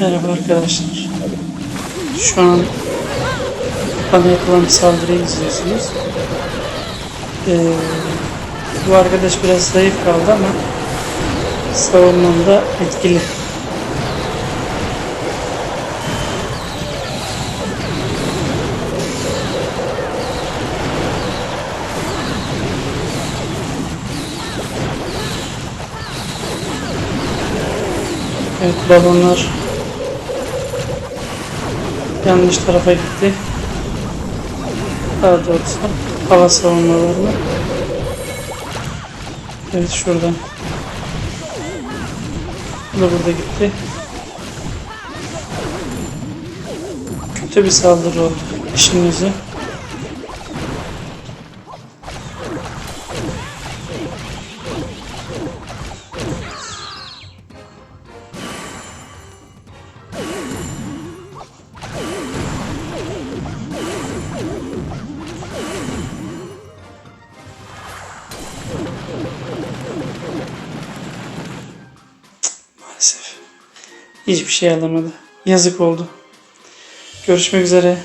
Merhaba arkadaşlar. Şu an bana yapılan saldırıyı izliyorsunuz. Ee, bu arkadaş biraz zayıf kaldı ama savunmamda etkili. Evet balonlar yanlış tarafa gitti. Daha doğrusu hava savunmalarına. Evet şuradan. Bu da burada gitti. Kötü bir saldırı oldu işimize. Hiçbir şey alamadı. Yazık oldu. Görüşmek üzere.